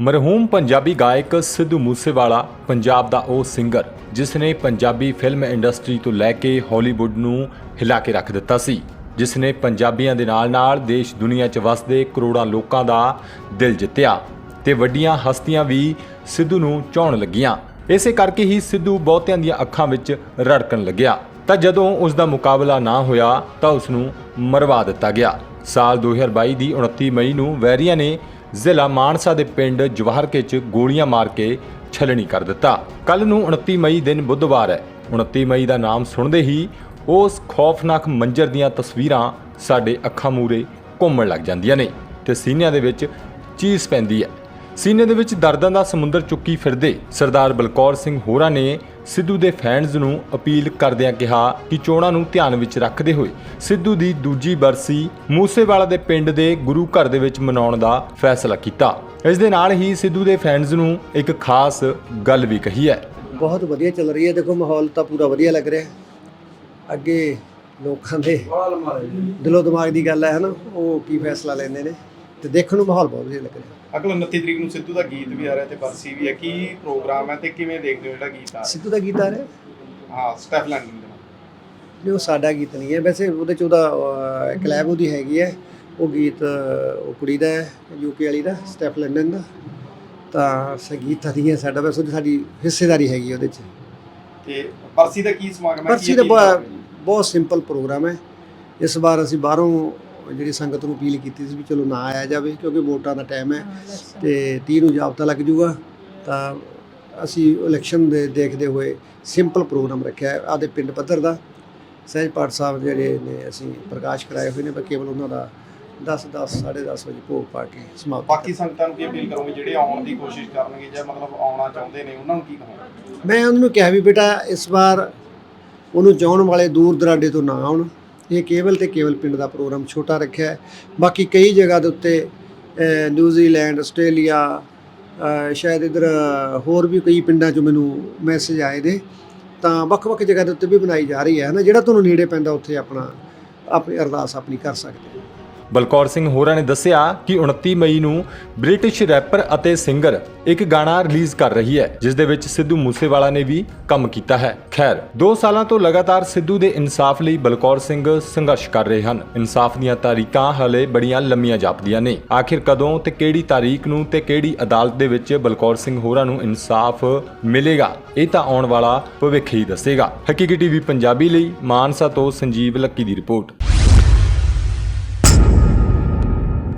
ਮਰਹੂਮ ਪੰਜਾਬੀ ਗਾਇਕ ਸਿੱਧੂ ਮੂਸੇਵਾਲਾ, ਪੰਜਾਬ ਦਾ ਉਹ ਸਿੰਗਰ, ਜਿਸ ਨੇ ਪੰਜਾਬੀ ਫਿਲਮ ਇੰਡਸਟਰੀ ਤੋਂ ਲੈ ਕੇ ਹਾਲੀਵੁੱਡ ਨੂੰ ਹਿਲਾ ਕੇ ਰੱਖ ਦਿੱਤਾ ਸੀ, ਜਿਸ ਨੇ ਪੰਜਾਬੀਆਂ ਦੇ ਨਾਲ-ਨਾਲ ਦੇਸ਼ ਦੁਨੀਆ 'ਚ ਵਸਦੇ ਕਰੋੜਾਂ ਲੋਕਾਂ ਦਾ ਦਿਲ ਜਿੱਤਿਆ ਤੇ ਵੱਡੀਆਂ ਹਸਤੀਆਂ ਵੀ ਸਿੱਧੂ ਨੂੰ ਚਾਹਣ ਲੱਗੀਆਂ। ਇਸੇ ਕਰਕੇ ਹੀ ਸਿੱਧੂ ਬਹੁਤਿਆਂ ਦੀਆਂ ਅੱਖਾਂ ਵਿੱਚ ਰੜਕਣ ਲੱਗਿਆ। ਤਾਂ ਜਦੋਂ ਉਸ ਦਾ ਮੁਕਾਬਲਾ ਨਾ ਹੋਇਆ ਤਾਂ ਉਸ ਨੂੰ ਮਰਵਾ ਦਿੱਤਾ ਗਿਆ। ਸਾਲ 2022 ਦੀ 29 ਮਈ ਨੂੰ ਵੈਰੀਆਂ ਨੇ ਜ਼ਿਲ੍ਹਾ ਮਾਨਸਾ ਦੇ ਪਿੰਡ ਜਵਾਹਰਕੇ 'ਚ ਗੋਲੀਆਂ ਮਾਰ ਕੇ ਛਲਣੀ ਕਰ ਦਿੱਤਾ। ਕੱਲ ਨੂੰ 29 ਮਈ ਦਿਨ ਬੁੱਧਵਾਰ ਹੈ। 29 ਮਈ ਦਾ ਨਾਮ ਸੁਣਦੇ ਹੀ ਉਸ ਖੌਫਨਾਕ ਮੰਜ਼ਰ ਦੀਆਂ ਤਸਵੀਰਾਂ ਸਾਡੇ ਅੱਖਾਂ ਮੂਰੇ ਘੁੰਮਣ ਲੱਗ ਜਾਂਦੀਆਂ ਨੇ ਤੇ ਸੀਨਿਆਂ ਦੇ ਵਿੱਚ ਚੀਸ ਪੈਂਦੀ ਹੈ। ਸੀਨੇ ਦੇ ਵਿੱਚ ਦਰਦਾਂ ਦਾ ਸਮੁੰਦਰ ਚੁੱਕੀ ਫਿਰਦੇ ਸਰਦਾਰ ਬਲਕੌਰ ਸਿੰਘ ਹੋਰਾਂ ਨੇ ਸਿੱਧੂ ਦੇ ਫੈਨਸ ਨੂੰ ਅਪੀਲ ਕਰਦਿਆਂ ਕਿਹਾ ਕਿ ਚੋਣਾਂ ਨੂੰ ਧਿਆਨ ਵਿੱਚ ਰੱਖਦੇ ਹੋਏ ਸਿੱਧੂ ਦੀ ਦੂਜੀ ਬਰਸੀ ਮੂਸੇਵਾਲਾ ਦੇ ਪਿੰਡ ਦੇ ਗੁਰੂ ਘਰ ਦੇ ਵਿੱਚ ਮਨਾਉਣ ਦਾ ਫੈਸਲਾ ਕੀਤਾ। ਇਸ ਦੇ ਨਾਲ ਹੀ ਸਿੱਧੂ ਦੇ ਫੈਨਸ ਨੂੰ ਇੱਕ ਖਾਸ ਗੱਲ ਵੀ ਕਹੀ ਹੈ। ਬਹੁਤ ਵਧੀਆ ਚੱਲ ਰਹੀ ਹੈ। ਦੇਖੋ ਮਾਹੌਲ ਤਾਂ ਪੂਰਾ ਵਧੀਆ ਲੱਗ ਰਿਹਾ। ਹੈ। ਅੱਗੇ ਲੋਕਾਂ ਦੇ ਦਿਲੋਂ ਦਿਮਾਗ ਦੀ ਗੱਲ ਹੈ ਹਨਾ। ਉਹ ਕੀ ਫੈਸਲਾ ਲੈਂਦੇ ਨੇ। ਤੇ ਦੇਖਣ ਨੂੰ ਮਾਹੌਲ ਬਹੁਤ ਵਧੀਆ ਲੱਗ ਰਿਹਾ ਅਗਲ 29 ਤਰੀਕ ਨੂੰ ਸਿੱਧੂ ਦਾ ਗੀਤ ਵੀ ਆ ਰਿਹਾ ਤੇ ਬਰਸੀ ਵੀ ਹੈ। ਕੀ ਪ੍ਰੋਗਰਾਮ ਹੈ ਤੇ ਕਿਵੇਂ ਦੇਖਦੇ ਹੋ ਜਿਹੜਾ ਗੀਤ ਆ ਰਿਹਾ? ਸਿੱਧੂ ਦਾ ਗੀਤ ਆ ਰਿਹਾ? ਹਾਂ ਸਟੈਫ ਨਾਲ। ਨਹੀਂ ਉਹ ਸਾਡਾ ਗੀਤ ਨਹੀਂ ਹੈ। ਵੈਸੇ ਉਹਦੇ ਚ ਉਹਦਾ ਕਲੈਬ ਉਹਦੀ ਹੈਗੀ ਹੈ। ਉਹ ਗੀਤ ਅਹ, ਉਹ ਕੁੜੀ ਦਾ ਹੈ ਯੂਕੇ ਵਾਲੀ ਦਾ ਸਟੈਪ ਲੰਡਨ ਦਾ। ਤਾਂ ਸੰਗੀਤ ਨਹੀਂ ਹੈ ਸਾਡਾ ਵੈਸੇ ਉਹਦੀ ਸਾਡੀ ਹਿੱਸੇਦਾਰੀ ਹੈਗੀ ਉਹਦੇ ਚ। ਤੇ ਬਰਸੀ ਦਾ ਕੀ ਸਮਾਗਮ ਹੈ? ਪਰਚੀ ਦਾ ਬਹੁਤ ਸਿੰਪਲ ਪ੍ਰੋਗਰਾਮ ਹੈ। ਇਸ ਵਾਰ ਅਸੀਂ ਬਾਹਰੋਂ ਜਿਹੜੀ ਸੰਗਤ ਨੂੰ ਅਪੀਲ ਕੀਤੀ ਸੀ ਵੀ ਚਲੋ ਨਾ ਆਇਆ ਜਾਵੇ ਕਿਉਂਕਿ ਵੋਟਾਂ ਦਾ ਟਾਈਮ ਹੈ ਤੇ 30 ਨੂੰ ਜਾਬਤਾ ਲੱਗ ਜੂਗਾ ਤਾਂ ਅਸੀਂ ਇਲੈਕਸ਼ਨ ਦੇ ਦੇਖਦੇ ਹੋਏ ਸਿੰਪਲ ਪ੍ਰੋਗਰਾਮ ਰੱਖਿਆ ਆਦੇ ਪਿੰਡ ਪੱਧਰ ਦਾ। ਸਹਿਜ ਪਾਠ ਸਾਹਿਬ ਜਿਹੜੇ ਨੇ ਅਸੀਂ ਪ੍ਰਕਾਸ਼ ਕਰਾਏ ਹੋਏ ਨੇ ਪਰ ਕੇਵਲ ਉਹਨਾਂ ਦਾ 10 10 10:30 ਵਜੇ ਭੋਗ ਪਾ ਕੇ ਸਮਾਪਤ ਬਾਕੀ ਸੰਗਤਾਂ ਨੂੰ ਕੀ ਅਪੀਲ ਕਰੋਗੇ ਜਿਹੜੇ ਆਉਣ ਦੀ ਕੋਸ਼ਿਸ਼ ਕਰਨਗੇ ਜਾਂ ਮਤਲਬ ਆਉਣਾ ਚਾਹੁੰਦੇ ਨੇ ਉਹਨਾਂ ਨੂੰ ਕੀ ਕਹੋਗੇ? ਮੈਂ ਉਹਨਾਂ ਨੂੰ ਕਿਹਾ ਵੀ ਬੇਟਾ ਇਸ ਵਾਰ ਉਹਨੂੰ ਚਾਹਣ ਵਾਲੇ ਦੂਰ ਦਰਾਡੇ ਤੋਂ ਨਾ ਆਉਣ। ਇਹ ਕੇਵਲ ਤੇ ਕੇਵਲ ਪਿੰਡ ਦਾ ਪ੍ਰੋਗਰਾਮ ਛੋਟਾ ਰੱਖਿਆ ਹੈ। ਬਾਕੀ ਕਈ ਜਗ੍ਹਾ ਦੇ ਉੱਤੇ ਨਿਊਜ਼ੀਲੈਂਡ ਆਸਟ੍ਰੇਲੀਆ ਸ਼ਾਇਦ ਇਧਰ ਹੋਰ ਵੀ ਕਈ ਪਿੰਡਾਂ 'ਚੋਂ ਮੈਨੂੰ ਮੈਸੇਜ ਆਏ ਨੇ। ਤਾਂ ਵੱਖ-ਵੱਖ ਜਗ੍ਹਾ ਦੇ ਉੱਤੇ ਵੀ ਬਣਾਈ ਜਾ ਰਹੀ ਹੈ ਨਾ ਜਿਹੜਾ ਤੁਹਾਨੂੰ ਨੇੜੇ ਪੈਂਦਾ, ਉੱਥੇ ਆਪਣਾ, ਆਪਣੀ ਅਰਦਾਸ ਆਪਣੀ ਕਰ ਸਕਦੇ ਬਲਕੌਰ ਸਿੰਘ ਹੋਰਾਂ ਨੇ ਦੱਸਿਆ ਕਿ 29 ਮਈ ਨੂੰ ਬ੍ਰਿਟਿਸ਼ ਰੈਪਰ ਅਤੇ ਸਿੰਗਰ ਇੱਕ ਗਾਣਾ ਰਿਲੀਜ਼ ਕਰ ਰਹੀ ਹੈ, ਜਿਸ ਦੇ ਵਿੱਚ ਸਿੱਧੂ ਮੂਸੇਵਾਲਾ ਨੇ ਵੀ ਕੰਮ ਕੀਤਾ ਹੈ। ਖੈਰ 2 ਸਾਲਾਂ ਤੋਂ ਲਗਾਤਾਰ ਸਿੱਧੂ ਦੇ ਇਨਸਾਫ ਲਈ ਬਲਕੌਰ ਸਿੰਘ ਸੰਘਰਸ਼ ਕਰ ਰਹੇ ਹਨ। ਇਨਸਾਫ ਦੀਆਂ ਤਾਰੀਖਾਂ ਹਲੇ ਬੜੀਆਂ ਲੰਮੀਆਂ ਜਾਪਦੀਆਂ ਨੇ। ਆਖਿਰ ਕਦੋਂ ਤੇ ਕਿਹੜੀ ਤਾਰੀਖ ਨੂੰ ਤੇ ਕਿਹੜੀ ਅਦਾਲਤ ਦੇ ਵਿੱਚ ਬਲਕੌਰ ਸਿੰਘ ਹੋਰਾਂ ਨੂੰ ਇਨਸਾਫ ਮਿਲੇਗਾ, ਇਹ ਤਾਂ ਆਉਣ ਵਾਲਾ ਭਵਿੱਖ ਹੀ ਦੱਸੇਗਾ। ਹਕੀਕੀ ਟੀਵੀ ਪੰਜਾਬੀ ਲਈ ਮਾਨਸਾ ਤੋਂ ਸੰਜੀਵ ਲੱਕੀ ਦੀ ਰਿਪੋਰਟ।